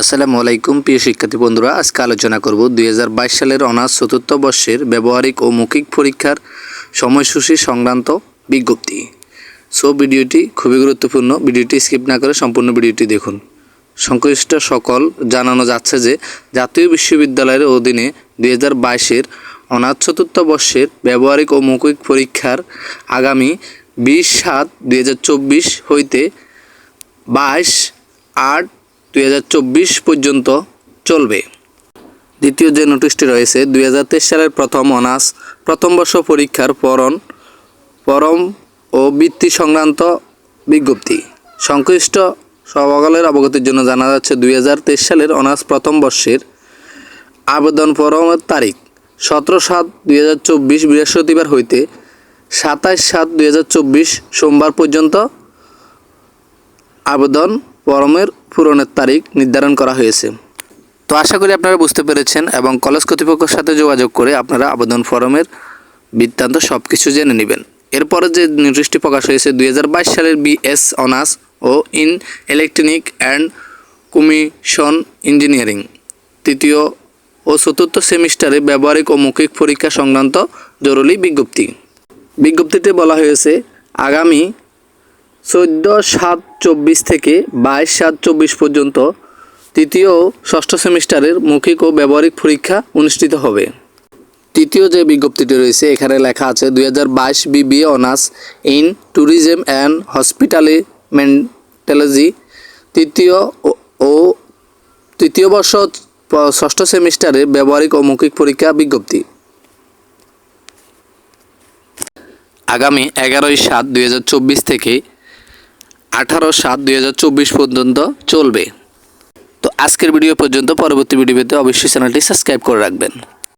আসসালামু আলাইকুম, প্রিয় শিক্ষার্থী বন্ধুরা, আজকে আলোচনা করব দুই হাজার বাইশ সালের অনার্স চতুর্থ বর্ষের ব্যবহারিক ও মৌখিক পরীক্ষার সময়সূচি সংক্রান্ত বিজ্ঞপ্তি। সো ভিডিওটি খুবই গুরুত্বপূর্ণ, ভিডিওটি স্কিপ না করে সম্পূর্ণ ভিডিওটি দেখুন। সংশ্লিষ্ট সকল জানানো যাচ্ছে যে জাতীয় বিশ্ববিদ্যালয়ের অধীনে দুই হাজার বাইশের অনার্স চতুর্থ বর্ষের ব্যবহারিক ও মৌখিক পরীক্ষার আগামী বিশ সাত দুই হইতে বাইশ আট দুই হাজার চব্বিশ পর্যন্ত চলবে। দ্বিতীয় যে নোটিশটি রয়েছে, দুই হাজার তেইশ সালের প্রথম অনার্স, প্রথম বর্ষ পরীক্ষার পরন, পরম ও বৃত্তি সংক্রান্ত বিজ্ঞপ্তি। সংশ্লিষ্ট সভাগলের অবগতির জন্য জানা যাচ্ছে, দুই হাজার তেইশ সালের অনার্স প্রথম বর্ষের আবেদন ফরমের তারিখ। সতেরো সাত দুই হাজার চব্বিশ বৃহস্পতিবার হইতে সাতাশ সাত দুই সোমবার পর্যন্ত আবেদন ফরমের পূরণের তারিখ নির্ধারণ করা হয়েছে। তো আশা করি আপনারা বুঝতে পেরেছেন এবং কলেজ কর্তৃপক্ষের সাথে যোগাযোগ করে আপনারা আবেদন ফরমের বৃত্তান্ত সব কিছু জেনে নেবেন। এরপরে যে নোটিশটি প্রকাশ হয়েছে, দুই হাজার বাইশ সালের BS honours O in electronic and communication engineering. তৃতীয় ও চতুর্থ সেমিস্টারে ব্যবহারিক ও মৌখিক পরীক্ষা সংক্রান্ত জরুরি বিজ্ঞপ্তি। বিজ্ঞপ্তিতে বলা হয়েছে, আগামী চোদ্দ সাত চব্বিশ থেকে বাইশ সাত চব্বিশ পর্যন্ত তৃতীয় ষষ্ঠ সেমিস্টারের মৌখিক ও ব্যবহারিক পরীক্ষা অনুষ্ঠিত হবে। তৃতীয় যে বিজ্ঞপ্তিটি রয়েছে, এখানে লেখা আছে দুই হাজার বাইশ BBA honours in tourism and hospitality মেন্টালজি তৃতীয় ও- তৃতীয় বর্ষ ষষ্ঠ সেমিস্টারে ব্যবহারিক ও মৌখিক পরীক্ষা বিজ্ঞপ্তি। আগামী এগারোই সাত দুই থেকে আঠারো সাত দুই পর্যন্ত চলবে। তো আজকের ভিডিও পর্যন্ত, পরবর্তী ভিডিও পেতে অবশ্যই চ্যানেলটি সাবস্ক্রাইব করে রাখবেন।